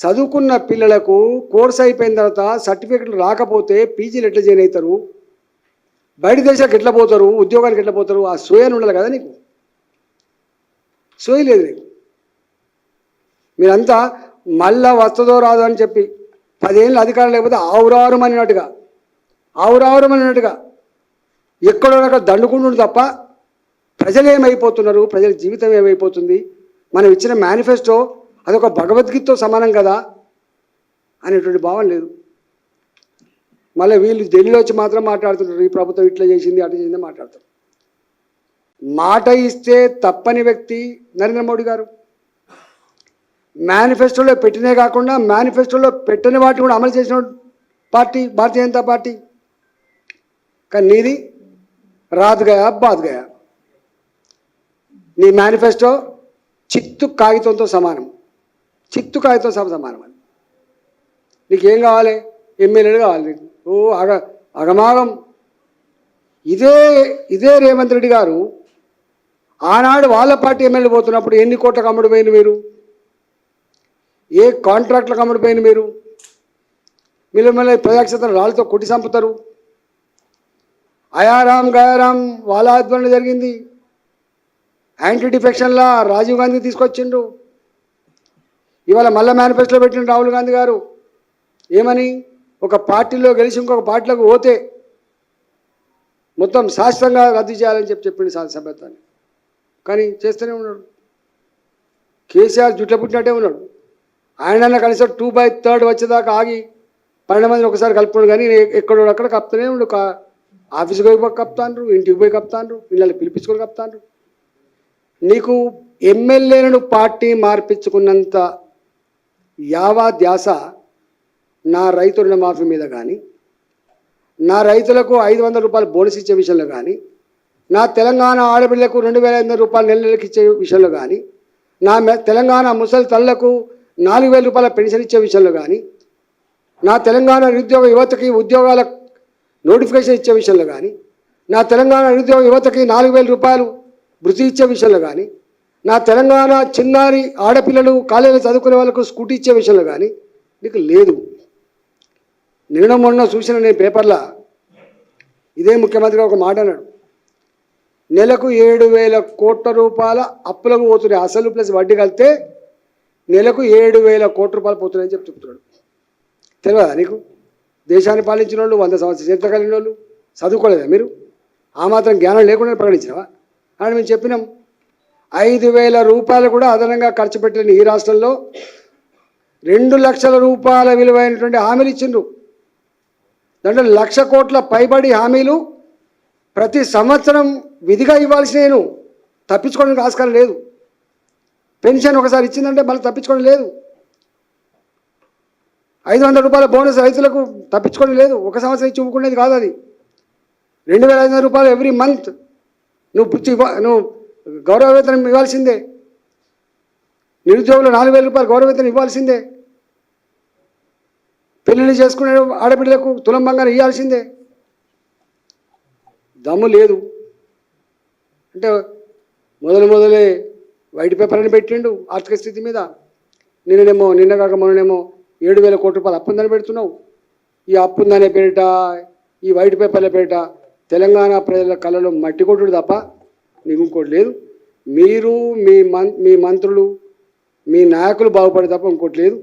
చదువుకున్న పిల్లలకు కోర్స్ అయిపోయిన తర్వాత సర్టిఫికెట్లు రాకపోతే పీజీలు ఎట్లా జాయిన్ అవుతారు? బయట దేశాలకు ఎట్లా పోతారు? ఉద్యోగానికి ఎట్లా పోతారు? ఆ సోయని ఉండాలి కదా నీకు? సోయ లేదు నీకు. మీరంతా మళ్ళా వస్తుందో రాదో అని చెప్పి పదేళ్ళు అధికారం లేకపోతే ఆవురారం అన్నట్టుగా ఆవురారం అన్నట్టుగా ఎక్కడో అక్కడ దండుకుంటుండు తప్ప ప్రజలు ఏమైపోతున్నారు? ప్రజల జీవితం ఏమైపోతుంది? మనం ఇచ్చిన మేనిఫెస్టో అదొక భగవద్గీతతో సమానం కదా అనేటువంటి భావం లేదు. మళ్ళీ వీళ్ళు ఢిల్లీలో వచ్చి మాత్రం మాట్లాడుతుంటారు ఈ ప్రభుత్వం ఇట్లా చేసింది అటు చేసింది మాట్లాడతారు. మాట ఇస్తే తప్పని వ్యక్తి నరేంద్ర మోడీ గారు. మేనిఫెస్టోలో పెట్టినే కాకుండా మేనిఫెస్టోలో పెట్టని వాటిని కూడా అమలు చేసిన పార్టీ భారతీయ జనతా పార్టీ. కానీ నీది రాదుగాయా బాదుగాయా నీ మేనిఫెస్టో చిత్తు కాగితంతో సమానం. చిత్తుకాయతో కాగితం సమానం అది. నీకేం కావాలి? ఎమ్మెల్యేలు కావాలి నీకు. ఓ అగ అగమాగం. ఇదే ఇదే రేవంత్ రెడ్డి గారు ఆనాడు వాళ్ళ పార్టీ ఎమ్మెల్యే పోతున్నప్పుడు ఎన్ని కోట్లకు అమ్ముడుపోయింది మీరు? ఏ కాంట్రాక్ట్లకు అమ్ముడుపోయింది మీరు? మీరు మళ్ళీ ప్రజాక్షేత్రం రాళ్ళతో కొట్టి చంపుతారు. అయారాం గయారాం వాళ్ళ ఆధ్వర్యంలో జరిగింది. యాంటీ డిఫెక్షన్లా రాజీవ్ గాంధీ తీసుకొచ్చిండు ఇవాళ మళ్ళా మేనిఫెస్టోలో పెట్టిన రాహుల్ గాంధీ గారు. ఏమని? ఒక పార్టీలో గెలిచి ఇంకొక పార్టీలోకి పోతే మొత్తం శాశ్వతంగా రద్దు చేయాలని చెప్పి చెప్పింది సభ్యత్వాన్ని. కానీ చేస్తూనే ఉన్నాడు. కేసీఆర్ జుట్ల పుట్టినట్టే ఉన్నాడు. ఆయన కనీసం టూ బై థర్డ్ వచ్చేదాకా ఆగి పన్నెండు మందిని ఒకసారి కలుపుకున్నాడు కానీ ఎక్కడో అక్కడ కప్తూనే ఉండు. ఆఫీస్కి పోయి కప్తాండ్రు ఇంటికి పోయి కప్తాండ్రు పిల్లల్ని పిలిపించుకొని కప్తాండ్రు. నీకు ఎమ్మెల్యేలను పార్టీ మార్పించుకున్నంత యావా ధ్యాస నా రైతు రుణమాఫీ మీద కానీ నా రైతులకు ఐదు వందల రూపాయలు బోనస్ ఇచ్చే విషయంలో కానీ నా తెలంగాణ ఆడపిల్లకు రెండు వేల ఐదు వందల రూపాయలు నెల నెలకి ఇచ్చే విషయంలో కానీ నా తెలంగాణ ముసలి తల్లకు నాలుగు వేల రూపాయల పెన్షన్ ఇచ్చే విషయంలో కానీ నా తెలంగాణ నిరుద్యోగ యువతకి ఉద్యోగాల నోటిఫికేషన్ ఇచ్చే విషయంలో కానీ నా తెలంగాణ నిరుద్యోగ యువతకి నాలుగు వేల రూపాయలు వృత్తి ఇచ్చే విషయంలో కానీ నా తెలంగాణ చిన్నారి ఆడపిల్లలు కాలేజీలో చదువుకునే వాళ్ళకు స్కూటీ ఇచ్చే విషయంలో కానీ నీకు లేదు. నిన్న మొన్న చూసిన నేను పేపర్లో ఇదే ముఖ్యమంత్రిగా ఒక మాట అన్నాడు. నెలకు ఏడు వేల కోట్ల రూపాయల అప్పులకు పోతున్నాయి. అసలు ప్లస్ వడ్డీ కలిస్తే నెలకు ఏడు వేల కోట్ల రూపాయలు పోతున్నాయని చెప్పి చెప్తున్నాడు. తెలియదా నీకు? దేశాన్ని పాలించిన వాళ్ళు వంద సంవత్సరాలు చరిత్ర కలిగిన వాళ్ళు చదువుకోలేదా మీరు? ఆ మాత్రం జ్ఞానం లేకుండా ప్రకటించినవా? అని మేము చెప్పినాం. ఐదు వేల రూపాయలు కూడా అదనంగా ఖర్చు పెట్టిన ఈ రాష్ట్రంలో. రెండు లక్షల రూపాయల విలువైనటువంటి హామీలు ఇచ్చిండ్రు. దాంట్లో లక్ష కోట్ల పైబడి హామీలు ప్రతి సంవత్సరం విధిగా ఇవ్వాల్సి నేను తప్పించుకోవడానికి ఆస్కారం లేదు. పెన్షన్ ఒకసారి ఇచ్చిందంటే మళ్ళీ తప్పించుకోవడం లేదు. ఐదు వందల రూపాయల బోనస్ రైతులకు తప్పించుకోవడం లేదు. ఒక సంవత్సరం ఇచ్చి ఇవ్వకునేది కాదు అది. రెండు వేల ఐదు వందల రూపాయలు ఎవ్రీ మంత్ నువ్వు పుచ్చి నువ్వు గౌరవ వేతనం ఇవ్వాల్సిందే. నిరుద్యోగులు నాలుగు వేల రూపాయలు గౌరవ వేతనం ఇవ్వాల్సిందే. పెళ్ళిళ్ళు చేసుకునే ఆడబిడ్డలకు తులం బంగారం ఇవ్వాల్సిందే. దమ్ము లేదు. అంటే మొదలు మొదలే వైట్ పేపర్ అని పెట్టిండు ఆర్థిక స్థితి మీద. నిన్ననేమో నిన్న కాక మొన్ననేమో ఏడు వేల కోట్ల రూపాయలు అప్పుందని పెడుతున్నావు. ఈ అప్పుందనే పేరిట ఈ వైట్ పేపర్ల పేరిట తెలంగాణ ప్రజల కళలో మట్టి కొట్టుడు తప్ప నీకు ఇంకోటి లేదు. మీరు మీ మం మీ మంత్రులు మీ నాయకులు బాగుపడే తప్ప ఇంకోటి లేదు.